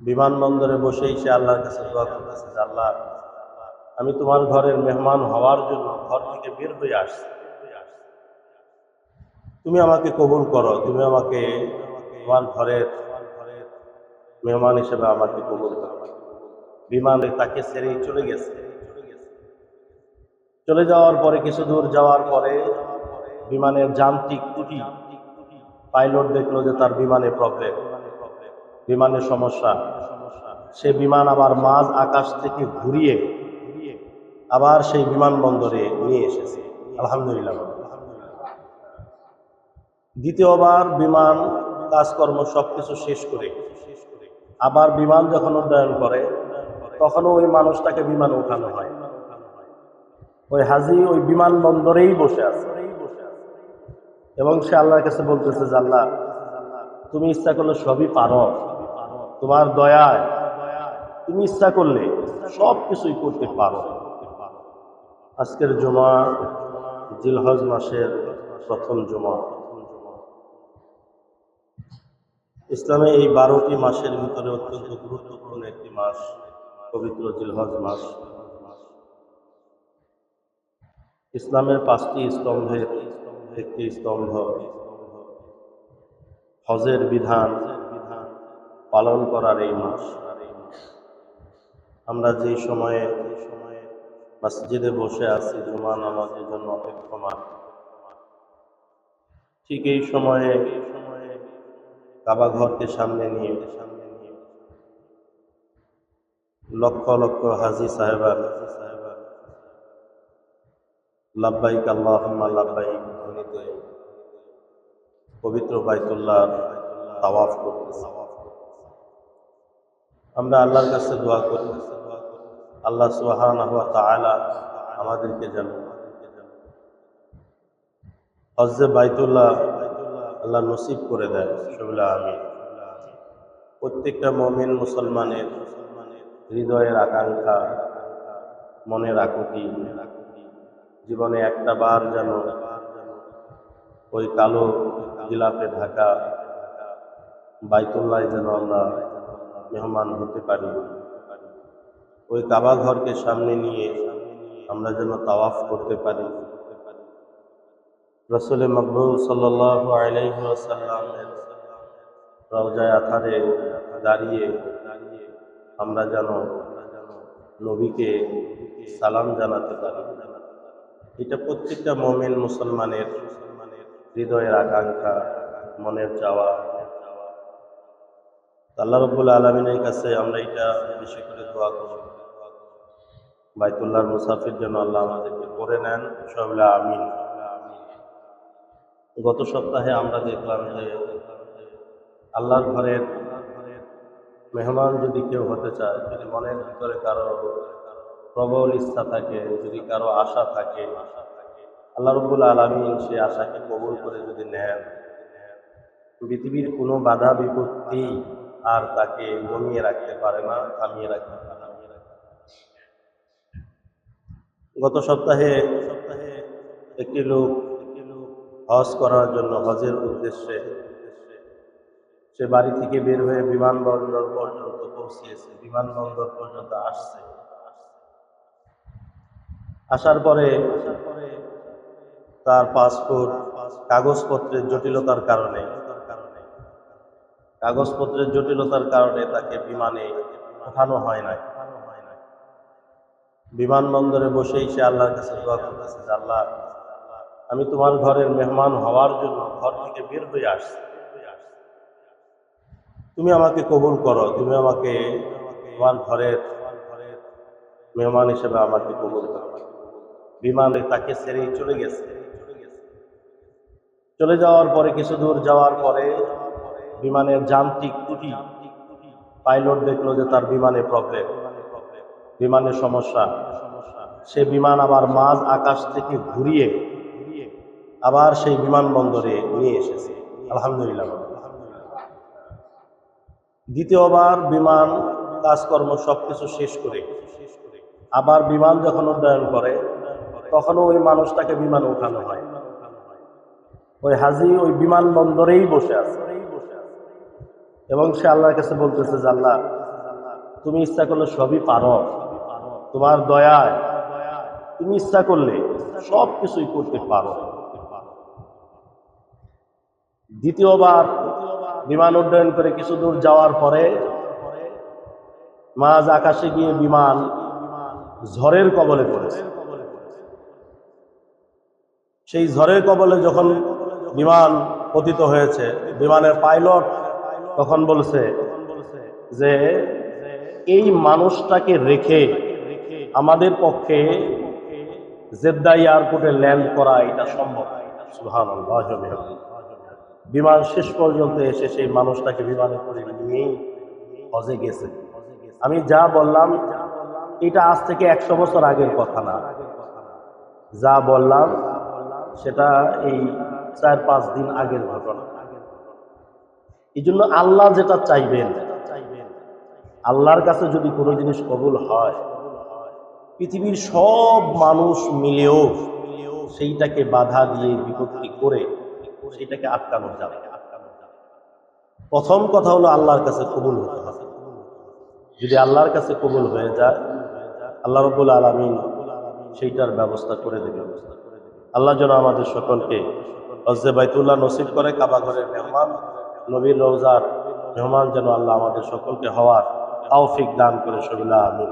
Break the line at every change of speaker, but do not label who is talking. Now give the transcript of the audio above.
বিমানবন্দরে বসেই সে আল্লাহর কাছে দোয়া করতেছে যে, আল্লাহ, আমি তোমার ঘরের মেহমান হওয়ার জন্য ঘর থেকে বের হয়ে আসছি। তুমি আমাকে কবুল করো, তুমি আমাকে তোমার ঘরের মেহমান হিসেবে আমাকে কবুল করো। বিমানে তাকে ছেড়েই চলে গেছে। চলে যাওয়ার পরে, কিছু দূর যাওয়ার পরে বিমানের যান্ত্রিক ত্রুটি পাইলট দেখল যে তার বিমানে প্রবলেম। বিমানের সমস্যা। সে বিমান আবার মাঝ আকাশ থেকে ঘুরিয়ে আবার সেই বিমানবন্দরে নিয়ে এসেছে। আলহামদুলিল্লাহ। দ্বিতীয়বার বিমান কাজকর্ম সবকিছু শেষ করে আবার বিমান যখন উড্ডয়ন করে, তখনও ওই মানুষটাকে বিমান উঠানো হয়। ওই হাজি ওই বিমানবন্দরেই বসে আছে। এবং সে আল্লাহর কাছে বলতেছে যে, আল্লাহ, তুমি ইচ্ছা করলে সবই পারো। তোমার দয়ায় তুমি ইচ্ছা করলে সব কিছুই করতে পারো। আজকের জমা জিলহজ মাসের প্রথম জমা। ইসলামে এই বারোটি মাসের ভিতরে অত্যন্ত গুরুত্বপূর্ণ একটি মাস, পবিত্র জিলহজ মাস। ইসলামের পাঁচটি স্তম্ভের একটি স্তম্ভ, হজের বিধান পালন করার এই মাস। আমরা যে সময়ে মসজিদে বসে আছি, জুমা নামাজের জন্য অপেক্ষমান। ঠিক এই সময়ে কাবা ঘরকে সামনে নিয়ে লক্ষ লক্ষ হাজি সাহেবান লাব্বাইক আল্লাহুম্মা লাব্বাইক ধ্বনিতে পবিত্র বাইতুল্লাহ তাওয়াফ করতেছে। আমরা আল্লাহর কাছে দোয়া করি। আল্লাহ সুবহানাহু ওয়া তাআলা আমাদেরকে যেন হজ্জে বাইতুল্লাহ আল্লাহ নসিব করে দেয়। সবিলা আমি প্রত্যেকটা মমিন মুসলমানের হৃদয়ের আকাঙ্ক্ষা, মনের আকুতি, জীবনে একটা বার যেন ওই কালো গিলাপে ঢাকা বাইতুল্লাহ যেন আমরা মেহমান হতে পারি। ওই কাবা ঘরকে সামনে নিয়ে আমরা যেন তাওয়াফ করতে পারি। রসুল মকবুল সাল্লাহ আলাইসাল্লামের রওজায় আথারে দাঁড়িয়ে আমরা যেন নবীকে সালাম জানাতে পারি। এটা প্রত্যেকটা মমিন মুসলমানের হৃদয়ের আকাঙ্ক্ষা, মনের চাওয়া। আল্লাহ রব্বুল আলমিনের কাছে আমরা এটা বেশি করে দোয়া করি বাইতুল্লাহর মুসাফির জন্য আল্লাহ আমাদেরকে করে নেন সবলা আমিন। গত সপ্তাহে আমরা দেখলাম যে আল্লাহর ঘরের মেহমান যদি কেউ হতে চায়, যদি মনের ভিতরে কারও প্রবল ইচ্ছা থাকে, যদি কারও আশা থাকে, আল্লাহ রব্বুল আলমিন সে আশাকে কবুল করে যদি নেন। পৃথিবীর কোনো বাধা বিপত্তি আর তাকে দমিয়ে রাখতে পারে না, থামিয়ে রাখতে পারে না। গত সপ্তাহে সপ্তাহে একটি লোক হজ করার জন্য হজের উদ্দেশ্যে সে বাড়ি থেকে বের হয়ে বিমানবন্দর পর্যন্ত পৌঁছিয়েছে, বিমানবন্দর পর্যন্ত আসছে। আসার পরে তার পাসপোর্ট, কাগজপত্রের জটিলতার কারণে কাগজপত্রের জটিলতার কারণে তাকে বিমানে ওঠানো হয় নাই। বিমানবন্দরে বসেই সে আল্লাহর কাছে দোয়া করতেছে যে, আল্লাহ, আমি তোমার ঘরের মেহমান হওয়ার জন্য ঘর থেকে বের হয়ে আসছি। তুমি আমাকে কবুল করো, তুমি আমাকে তোমার ঘরের মেহমান হিসেবে আমাকে কবুল করো। বিমানে তাকে ছেড়েই চলে গেছে। চলে যাওয়ার পরে, কিছু দূর যাওয়ার পরে বিমানের যান্ত্রিক ত্রুটি। পাইলট দেখল যে তার বিমানে প্রবলেম। বিমানের সমস্যা। সে বিমান আবার মাঝ আকাশ থেকে ঘুরিয়ে আবার সেই বিমানবন্দরে নিয়ে এসেছে। আলহামদুলিল্লাহ। দ্বিতীয়বার বিমান কাজকর্ম সবকিছু শেষ করে। আবার বিমান যখন উড্ডয়ন করে, তখনও ওই মানুষটাকে বিমানে উঠানো হয়। ওই হাজি ওই বিমানবন্দরেই বসে আছে। এবং সে আল্লাহর কাছে বলতেছে যে, আল্লাহ, তুমি ইচ্ছা করলে সবই পারো। তোমার দয়ায় তুমি ইচ্ছা করলে সব কিছুই করতে পারো। দ্বিতীয়বার বিমান উড্ডয়ন করে কিছু দূর যাওয়ার পরে মাঝ আকাশে গিয়ে বিমান ঝড়ের কবলে পড়েছে। সেই ঝড়ের কবলে যখন বিমান পতিত হয়েছে, বিমানের পাইলট তখন বলছে যে, এই মানুষটাকে রেখে আমাদের পক্ষে জেদ্দা এয়ারপোর্টে ল্যান্ড করা এটা সম্ভব। বিমান শেষ পর্যন্ত এসে সেই মানুষটাকে বিমানে করে নিয়েই হজে গেছে। আমি যা বললাম, এটা আজ থেকে একশো বছর আগের কথা না। যা বললাম, সেটা এই চার পাঁচ দিন আগের ঘটনা। এই জন্য আল্লাহ যেটা চাইবেন, আল্লাহর কাছে যদি কোনো জিনিস কবুল হয়, পৃথিবীর সব মানুষ মিলেও সেইটাকে বাধা দিয়ে বিপত্তি করে সেটাকে আটকানো যাবে প্রথম কথা হলো আল্লাহর কাছে কবুল হতে হবে। যদি আল্লাহর কাছে কবুল হয়ে যায়, আল্লাহ রবুল আলমিন সেইটার ব্যবস্থা করে দেবে আল্লাহ যেন আমাদের সকলকে হজে বাইতুল্লাহ নসিব করে কাবা ঘরের মেহমান নবীর রোজার মেহমান যেন আল্লাহ আমাদের সকলকে হওয়ার তৌফিক দান করে সবিল্লা আমিন।